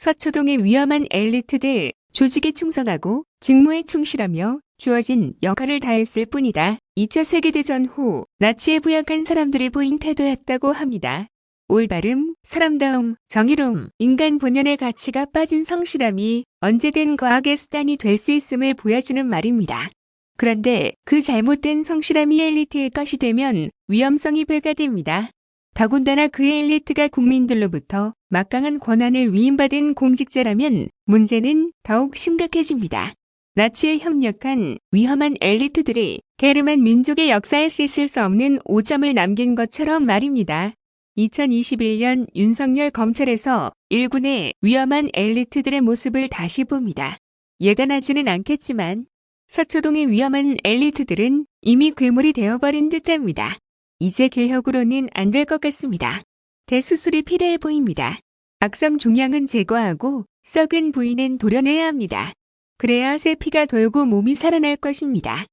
서초동의 위험한 엘리트들, 조직에 충성하고 직무에 충실하며 주어진 역할을 다했을 뿐이다. 2차 세계대전 후 나치에 부역한 사람들이 보인 태도였다고 합니다. 올바름, 사람다움, 정의로움, 인간 본연의 가치가 빠진 성실함이 언제든 과학의 수단이 될 수 있음을 보여주는 말입니다. 그런데 그 잘못된 성실함이 엘리트의 것이 되면 위험성이 배가 됩니다. 더군다나 그 엘리트가 국민들로부터 막강한 권한을 위임받은 공직자라면 문제는 더욱 심각해집니다. 나치에 협력한 위험한 엘리트들이 게르만 민족의 역사에 씻을 수 없는 오점을 남긴 것처럼 말입니다. 2021년 윤석열 검찰에서 일군의 위험한 엘리트들의 모습을 다시 봅니다. 예단하지는 않겠지만 서초동의 위험한 엘리트들은 이미 괴물이 되어버린 듯합니다. 이제 개혁으로는 안 될 것 같습니다. 대수술이 필요해 보입니다. 악성 종양은 제거하고 썩은 부위는 도려내야 합니다. 그래야 새 피가 돌고 몸이 살아날 것입니다.